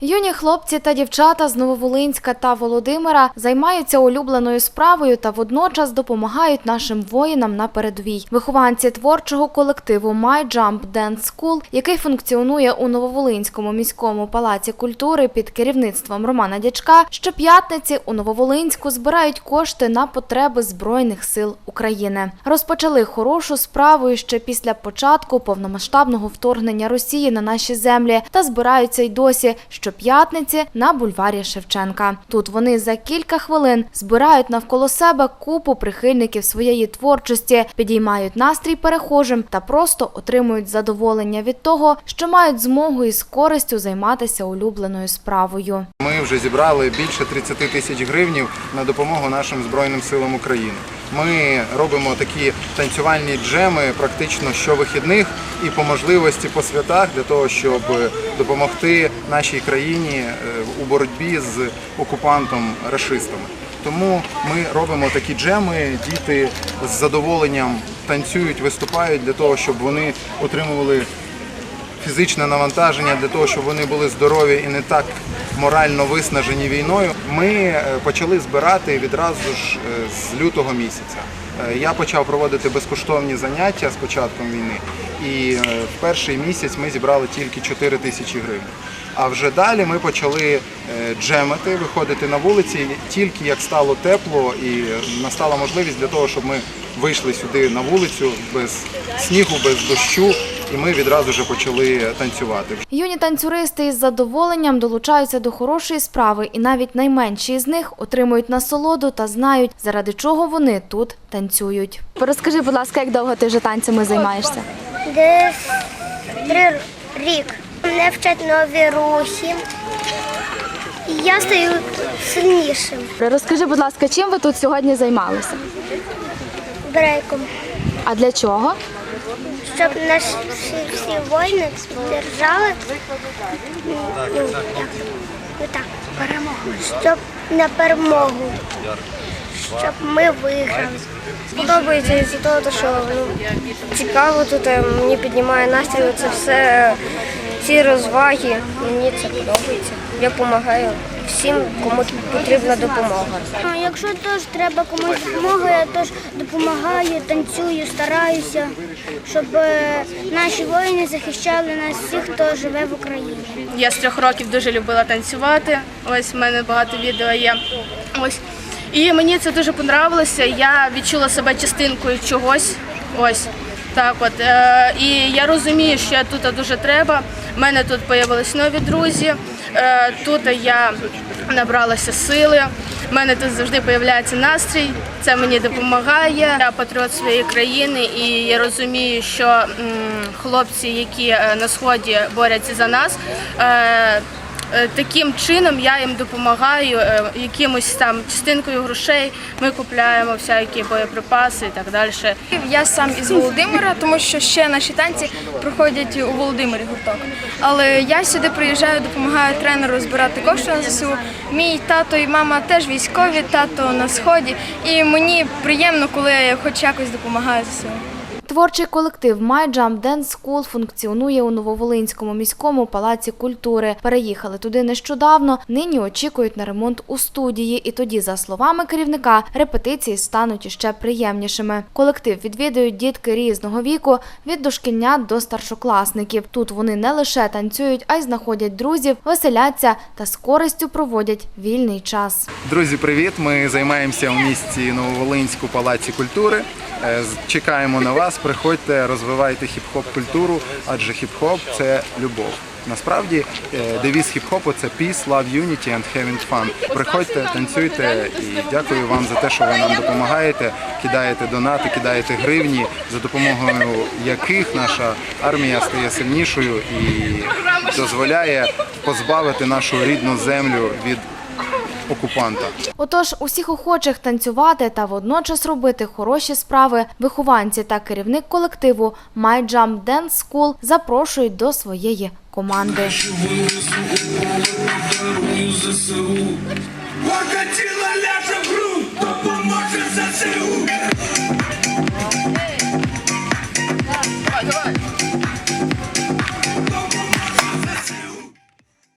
Юні хлопці та дівчата з Нововолинська та Володимира займаються улюбленою справою та водночас допомагають нашим воїнам на передовій. Вихованці творчого колективу My Jump Dance School, який функціонує у Нововолинському міському палаці культури під керівництвом Романа Дячка, щоп'ятниці у Нововолинську збирають кошти на потреби Збройних сил України. Розпочали хорошу справу ще після початку повномасштабного вторгнення Росії на наші землі та збираються й досі щоп'ятниці на бульварі Шевченка. Тут вони за кілька хвилин збирають навколо себе купу прихильників своєї творчості, підіймають настрій перехожим та просто отримують задоволення від того, що мають змогу із користю займатися улюбленою справою. Ми вже зібрали більше 30 тисяч гривнів на допомогу нашим Збройним силам України. Ми робимо такі танцювальні джеми практично щовихідних і по можливості по святах для того, щоб допомогти нашій країні е, у боротьбі з окупантом рашистами. Тому ми робимо такі джеми. Діти з задоволенням танцюють, виступають для того, щоб вони отримували фізичне навантаження для того, щоб вони були здорові і не так морально виснажені війною. Ми е, почали збирати відразу ж е, з лютого місяця. Я почав проводити безкоштовні заняття з початком війни, і в перший місяць ми зібрали тільки 4 тисячі гривень. А вже далі ми почали е, джемити, виходити на вулиці тільки як стало тепло і настала можливість для того, щоб ми вийшли сюди на вулицю без снігу, без дощу, і ми відразу вже почали танцювати. Юні танцюристи із задоволенням долучаються до хорошої справи, і навіть найменші з них отримують насолоду та знають, заради чого вони тут танцюють. Розкажи, будь ласка, як довго ти вже танцями займаєшся? Десь три рік. Мене вчать нові рухи. І я стаю сильнішим Розкажи, будь ласка, чим ви тут сьогодні займалися? брейком, А для чого? щоб наші всі воїни держали ну, ну, так, перемогу. Щоб на перемогу. Щоб ми виграли. Подобається із-за того, що ну, цікаво тут, е, мені піднімає настрій, це все, ці розваги, мені це подобається. Я допомагаю всім, кому потрібна допомога. А Якщо теж треба комусь допомога, я теж допомагаю, танцюю, стараюся, щоб е, наші воїни захищали нас всіх, хто живе в Україні. Я з трьох років дуже любила танцювати. Ось в мене багато відео є. Ось. І мені це дуже понравилося. Я відчула себе частинкою чогось. Ось так от. Е, і я розумію, що я тут дуже треба. У мене тут з'явились нові друзі. Е, тут я набралася сили. У мене тут завжди з'являється настрій. Це мені допомагає. Я патріот своєї країни, і я розумію, що м, хлопці, які е, на сході борються за нас. е, Таким чином я їм допомагаю е, якимось там частинкою грошей. Ми купляємо всякі боєприпаси і так далі. Я сам із Володимира, тому що ще наші танці проходять у Володимирі гурток. Але я сюди приїжджаю, допомагаю тренеру збирати кошти на ЗСУ. Мій тато і мама теж військові, тато на сході. І мені приємно, коли я хоч якось допомагаю ЗСУ. Творчий колектив My Jump Dance School функціонує у Нововолинському міському палаці культури. Переїхали туди нещодавно. Нині очікують на ремонт у студії, і тоді, за словами керівника, репетиції стануть іще приємнішими. Колектив відвідують дітки різного віку від дошкільнят до старшокласників. Тут вони не лише танцюють, а й знаходять друзів, веселяться та з користю проводять вільний час. Друзі, привіт! Ми займаємося у місті Нововолинську палаці культури. Е, Чекаємо на вас. Приходьте, розвивайте хіп-хоп культуру, адже хіп-хоп це любов. Насправді е, девіз хіп-хопу це peace, love, unity and having fun. Приходьте, танцюйте і дякую вам за те, що ви нам допомагаєте, кидаєте донати, кидаєте гривні, за допомогою яких наша армія стає сильнішою і дозволяє позбавити нашу рідну землю від окупанта. Отож, усіх охочих танцювати та водночас робити хороші справи вихованці та керівник колективу My Jump Dance School запрошують до своєї команди. Покатила ляже в грунт, допоможе ЗСУ.